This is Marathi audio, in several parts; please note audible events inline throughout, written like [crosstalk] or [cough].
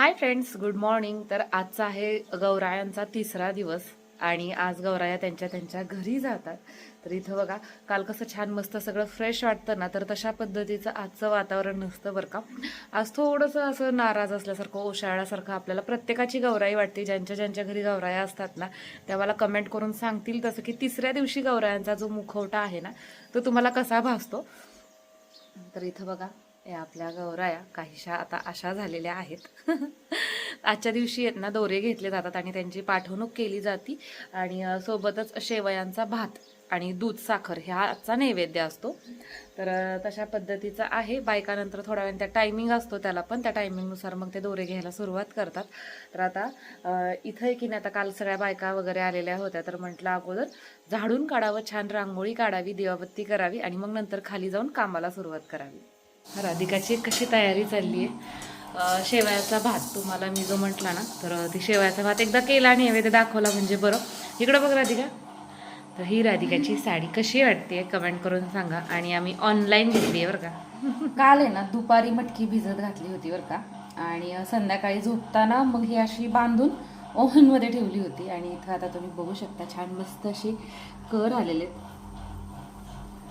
Hi friends good morning. तर आजचा आहे गौरायांचा तिसरा दिवस आणि आज गौराया त्यांच्या त्यांच्या घरी जातात. तर इथं बघा काल कसं छान मस्त सगळं फ्रेश वाटतं ना तर तशा पद्धतीचं आजचं वातावरण नसतं बरं का. आज थोडंसं असं नाराज असल्यासारखं ओशाळ्यासारखं आपल्याला प्रत्येकाची गौराई वाटते. ज्यांच्या ज्यांच्या घरी गौराया असतात ना त्या मला कमेंट करून सांगतील तसं की तिसऱ्या दिवशी गौरायांचा जो मुखवटा आहे ना तो तुम्हाला कसा भासतो? तर इथं बघा या आपल्या गौराया काहीशा आता अशा झालेल्या आहेत. [laughs] आजच्या दिवशी आहेत ना दोरे घेतले जातात आणि त्यांची पाठवणूक केली जाती. आणि सोबतच शेवयांचा भात आणि दूध साखर ह्या आजचा नैवेद्य असतो. तर तशा पद्धतीचा आहे. बायकानंतर थोड्या वेळ त्या टायमिंग असतो त्याला पण. त्या टायमिंगनुसार मग ते दोरे घ्यायला सुरुवात करतात. तर आता इथं आहे की नाही आता काल सगळ्या बायका वगैरे आलेल्या होत्या. तर म्हटलं अगोदर झाडून काढावं छान रांगोळी काढावी दिवाबत्ती करावी आणि मग नंतर खाली जाऊन कामाला सुरुवात करावी. राधिकाची कशी तयारी चालली आहे शेवयाचा भात तुम्हाला मी जो म्हटला ना तर ती शेवयाचा भात एकदा केला आणि नैवेद्य दाखवला म्हणजे बरं. इकडं बघ राधिका. तर ही राधिकाची साडी कशी वाटते कमेंट करून सांगा आणि आम्ही ऑनलाईन घेतली आहे बरं का. काल आहे ना दुपारी मटकी भिजत घातली होती बरं का. आणि संध्याकाळी झोपताना मग ही अशी बांधून ओव्हनमध्ये ठेवली होती. आणि इथं आता तुम्ही बघू शकता छान मस्त असे कर आलेले आहेत.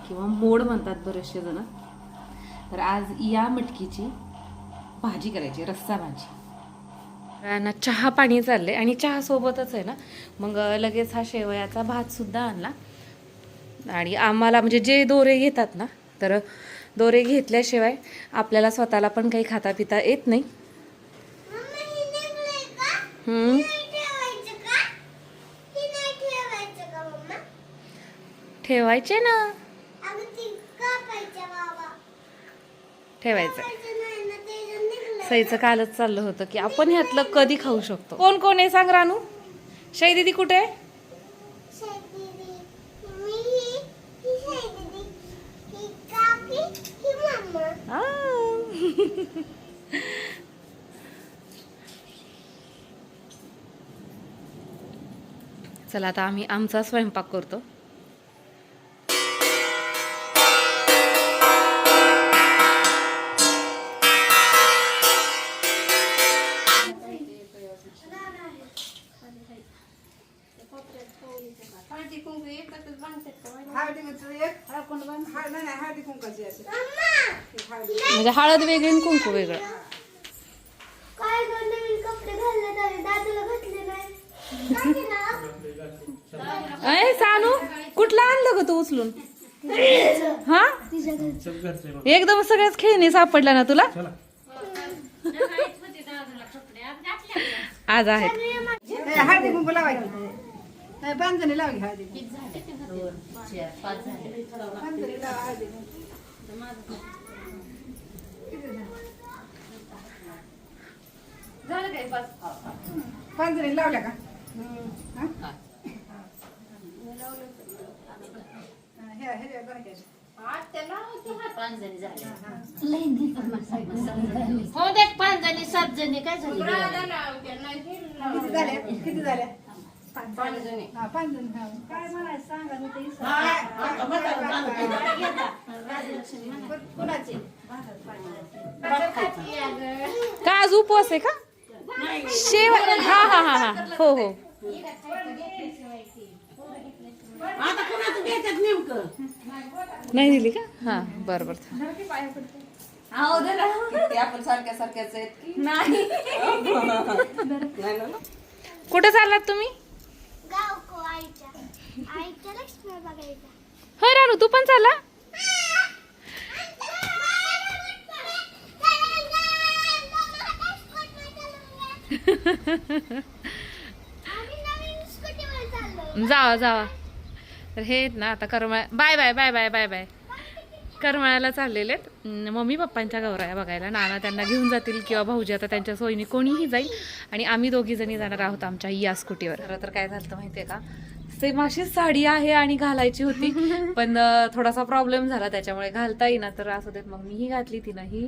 किंवा मोड म्हणतात बरेचसे जण. तर आज या मटकीची भाजी करायची रस्सा भाजी. ना चहा पाणी चाललंय आणि चहा सोबतच आहे ना? मग लगेच हा शेवयाचा भात सुद्धा आणला. आणि आम्हाला म्हणजे जे दोरे घेतात ना तर दोरे घेतल्याशिवाय आपल्याला स्वतःला पण काही खाता पिता येत नाही. ठेवायचे ना. ठेवायचं. सईचं कालच चाललं होतं की आपण ह्यातलं कधी खाऊ शकतो. कोण कोण आहे? सांग रानू. शै दिदी कुठे. चला आता आम्ही आमचा स्वयंपाक करतो. म्हणजे हळदी. म्हणजे वेगळी आणि कुंकू वेगळं. काय नवीन कपडे घालले दादूला घातले नाही. अय सानू कुठला आणलं ग तू उचलून? हा? एकदम सगळ्याच खेळणी सापडल्या ना तुला? आज आहेत. नाही बांधणी लावली हळदी बांधणी लावा हळदी कुंकू. बांधणी लावल्या का? हा? हा, हे- हे. हो देख पाच जणी सात जणी. काय झाली? किती झाल्या किती झाल्या पाच जणी हा पाच जणी हा. काय म्हणायचं सांगा मी ते विसरले. कुणाची? का आज उपवास आहे का? शेव हा हा हा हा. हो हो. आता कुणाचं घेतात नेमकं? नाही दिली का? हा बरं बरं. आपण सारख्या सारख्याच आहेत. की कुठे चाललात तुम्ही? होय रानू तू पण चालला? जावा जावा. तर हे ना आता करमाळ्या bye bye bye bye bye bye. करमाळ्याला चाललेले आहेत. मम्मी पप्पांच्या गौराया बघायला. नाना त्यांना घेऊन जातील किंवा भाऊजी आता त्यांच्या सोयीने कोणीही जाईल. आणि आम्ही दोघी जणी जाणार आहोत आमच्या या स्कूटीवर. खरं तर काय झालं माहितीये का? सेम अशीच साडी आहे आणि घालायची होती. [laughs] पण थोडासा प्रॉब्लेम झाला. त्याच्यामुळे घालता येईना. तर असं देत मग मीही घातली तिनंही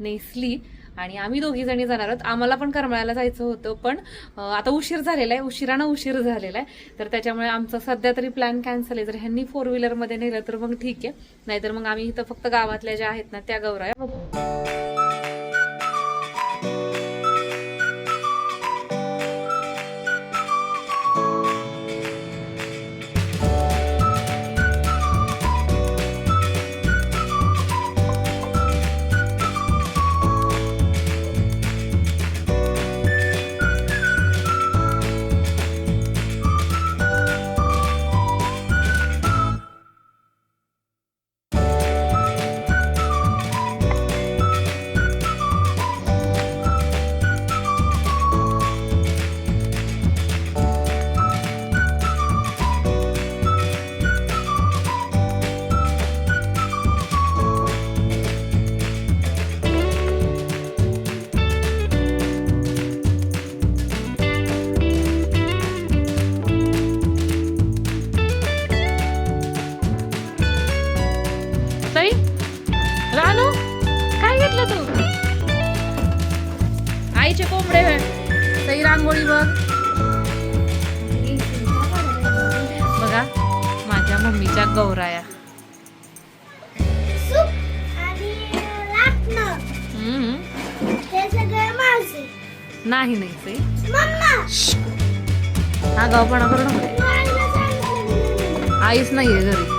नेसली. आणि आम्ही दोघी जणी जाणार आहोत. आम्हाला पण करमाळ्याला जायचं होतं. पण आता उशीर झालेला आहे. उशिरानं उशीर झालेला आहे. तर त्याच्यामुळे आमचा सध्या तरी प्लॅन कॅन्सल आहे. जर ह्यांनी फोर व्हीलरमध्ये नेलं तर मग ठीक आहे. नाहीतर मग आम्ही इथं फक्त गावातल्या ज्या आहेत ना त्या गौराया कसे कोंबडे. सई रांगोळी बघ. बघा माझ्या मम्मीच्या गौराया. नाही नाही मम्मा. हा गावपणा करू नको. तू. आईच नाहीये घरी.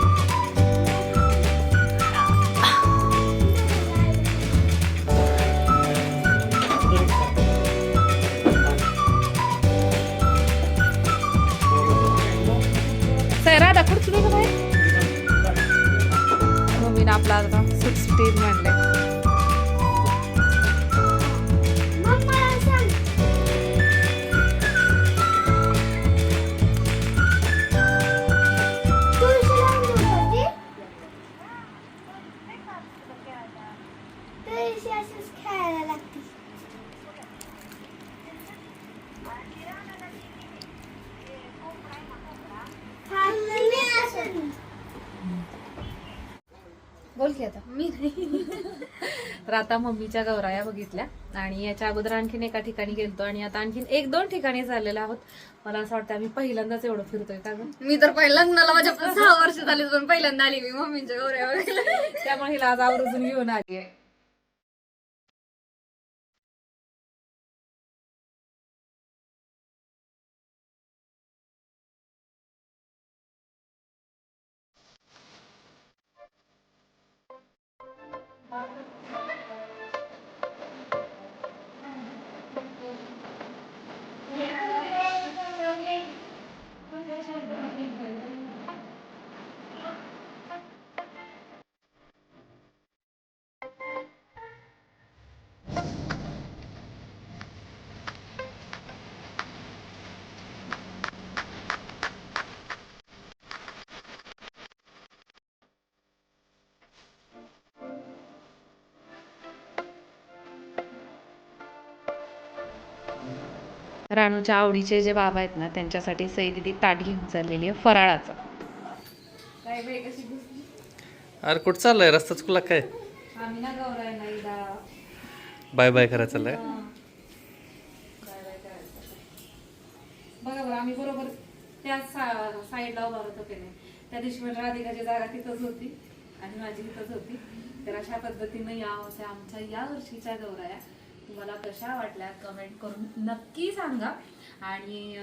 बोल की आता. मी [laughs] तर आता मम्मीच्या गौराया बघितल्या. आणि याच्या अगोदर आणखीन एका ठिकाणी गेलतो आणि आता आणखीन एक दोन ठिकाणी चाललेलो आहोत. मला असं वाटतं आम्ही पहिल्यांदाच एवढं फिरतोय का मी तर पहिल्या लग्नाला माझ्या सहा वर्ष झाली पण पहिल्यांदा आली मी मम्मीच्या गौऱ्या बघायला. [laughs] त्यामुळे हिला आज आवर्जून घेऊन आली आहे. राणूच्या आवडीचे जे बाबा आहेत ना त्यांच्यासाठी सई दिदी ताट घेऊन चाललेली आहे फराळाचं. अरे कुठं चाललंय? रस्ता चुकला काय? बाय बाय करायला चाललंय? बघा बरं आम्ही बरोबर त्या साईडला उभा होतो की नाही त्या दिवशी म्हणजे राधिकाची जागा तिथंच होती आणि माझी तिथंच होती. तर अशा पद्धतीनं या होत्या आमच्या या वर्षीच्या गौराया. तुम्हाला कशा वाटल्या कमेंट करून नक्की सांगा. आणि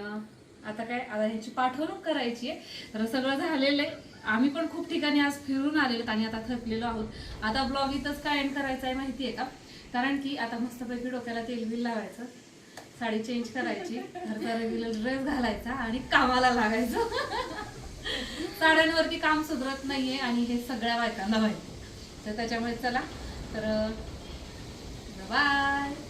आता काय आता ह्याची पाठवणूक करायची आहे. तर सगळं झालेलं आहे. आम्ही पण खूप ठिकाणी आज फिरून आलेलो आणि आता थकलेलो आहोत. आता ब्लॉग इथंच काय एंड करायचं आहे माहिती आहे का? कारण की आता मस्तपैकी डोक्याला तेलबिल लावायचं. साडी चेंज करायची. घरचा रेग्युलर ड्रेस घालायचा आणि कामाला लागायचं. साड्यांवरती काम सुधरत नाहीये आणि हे सगळ्या बायकांना माहिती तर त्याच्यामुळे चला. तर बाय